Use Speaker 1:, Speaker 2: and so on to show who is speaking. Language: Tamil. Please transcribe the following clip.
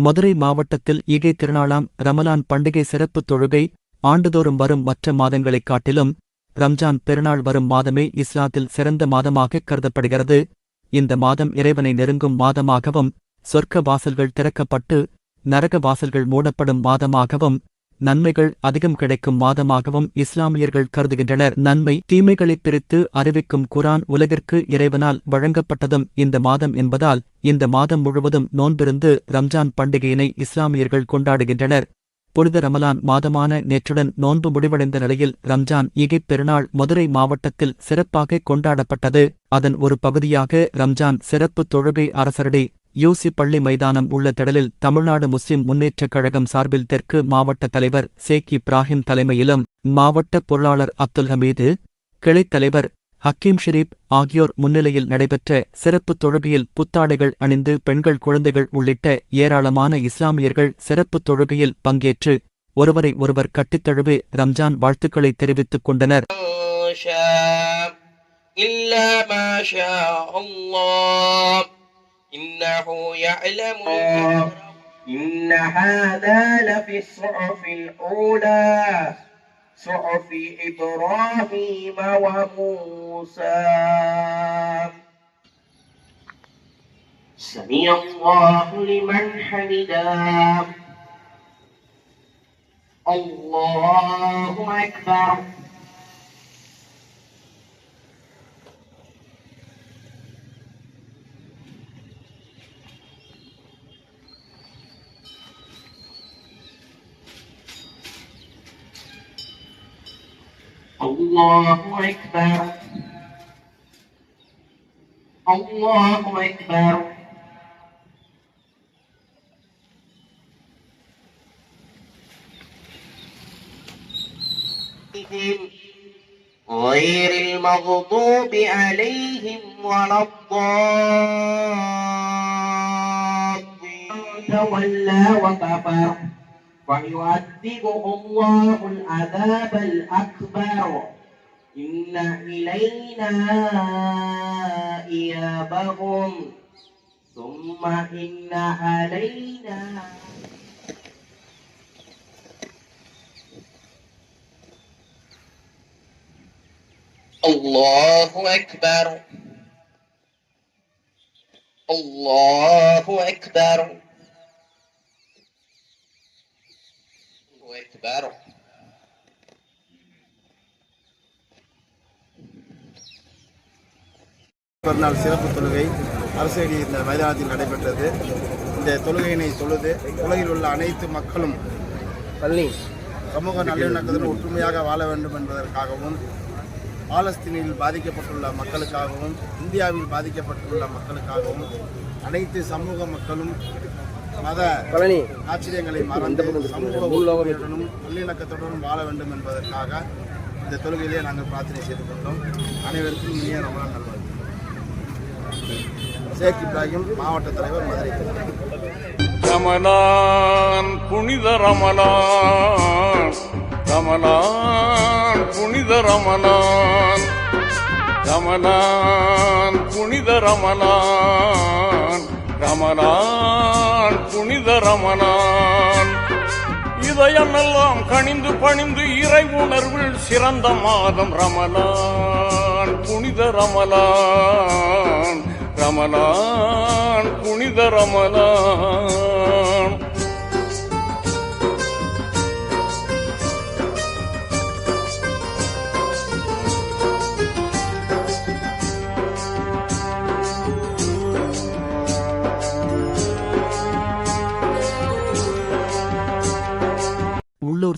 Speaker 1: மதுரை மாவட்டத்தில் ஈகை திருநாளாம் ரமலான் பண்டிகை சிறப்பு தொழுகை ஆண்டுதோறும் வரும் மற்ற மாதங்களைக் காட்டிலும் ரம்ஜான் பெருநாள் வரும் மாதமே இஸ்லாத்தில் சிறந்த மாதமாக கருதப்படுகிறது. இந்த மாதம் இறைவனை நெருங்கும் மாதமாகவும் சொர்க்க வாசல்கள் திறக்கப்பட்டு நரக வாசல்கள் மூடப்படும் மாதமாகவும் நன்மைகள் அதிகம் கிடைக்கும் மாதமாகவும் இஸ்லாமியர்கள் கருதுகின்றனர். நன்மை தீமைகளைப் பிரித்து அறிவிக்கும் குரான் உலகிற்கு இறைவனால் வழங்கப்பட்டதும் இந்த மாதம் என்பதால் இந்த மாதம் முழுவதும் நோன்பிருந்து ரம்ஜான் பண்டிகையினை இஸ்லாமியர்கள் கொண்டாடுகின்றனர். புனித ரமலான் மாதமான நேற்றுடன் நோன்பு முடிவடைந்த நிலையில் ரம்ஜான் ஈகைப் பெருநாள் மதுரை மாவட்டத்தில் சிறப்பாக கொண்டாடப்பட்டது. அதன் ஒரு பகுதியாக ரம்ஜான் சிறப்பு தொழுகை அரசரடி யூசி பள்ளி மைதானம் உள்ள திடலில் தமிழ்நாடு முஸ்லிம் முன்னேற்றக் கழகம் சார்பில் தெற்கு மாவட்ட தலைவர் சேக் இப்ராஹிம் தலைமையிலும் மாவட்ட பொருளாளர் அப்துல் ஹமீது கிளைத் தலைவர் ஹக்கீம் ஷெரீப் ஆகியோர் முன்னிலையில் நடைபெற்ற சிறப்பு தொழுகையில் புத்தாடைகள் அணிந்து பெண்கள் குழந்தைகள் உள்ளிட்ட ஏராளமான இஸ்லாமியர்கள் சிறப்பு தொழுகையில் பங்கேற்று ஒருவரை ஒருவர் கட்டித்தழுவி ரம்ஜான் வாழ்த்துக்களை தெரிவித்துக் கொண்டனர்
Speaker 2: شاء إلا ما شاء الله إنه يعلم الجهر إن هذا لفي الصحف الأولى صحف إبراهيم وموسى. سمع الله لمن حمده. الله أكبر. الله أكبر. الله أكبر. غير المغضوب عليهم ولا الضالين. تولى وكفر. فيعذبه الله العذاب الأكبر. إن إلينا إيابهم. ثم إن علينا الله أكبر. الله أكبر. make the
Speaker 3: battle. பிறநாள் சிறப்பு தொழுகை அரசடி இந்த மைதானத்தில் நடைபெற்றது இந்த தொழுகையினை தொழுது உலகில் உள்ள அனைத்து மக்களும் பள்ளி சமூக நல்லிணக்கத்துடன் ஒற்றுமையாக வாழ வேண்டும் என்பதற்காகவும் பாலஸ்தீனில் பாதிக்கப்பட்டுள்ள மக்களுக்காகவும் இந்தியாவில் பாதிக்கப்பட்டுள்ள மக்களுக்காகவும் அனைத்து சமூக மக்களும் மத ஆச்சரியங்களை மறந்து சமூக ஒற்றுமையுடனும் நல்லிணக்கத்துடனும் வாழ வேண்டும் என்பதற்காக இந்த தொழுகையிலே நாங்கள் பிரார்த்தனை செய்து கொண்டோம். அனைவருக்கும் இனிய ரமலான் நல்வாழ்வு ஷேக் இப்ராஹிம் மாவட்ட தலைவர் மதுரை
Speaker 4: ரமலான் புனித ரமலான் ரமலான் புனித ரமலான் ரமலான் புனித ரமலான் ரமலான் புனித ரமலான் இதயமெல்லாம் கணிந்து பணிந்து இறை உணர்வில் சிறந்த மாதம் ரமலான் புனித ரமலான் ரமலான் புனித ரமலான்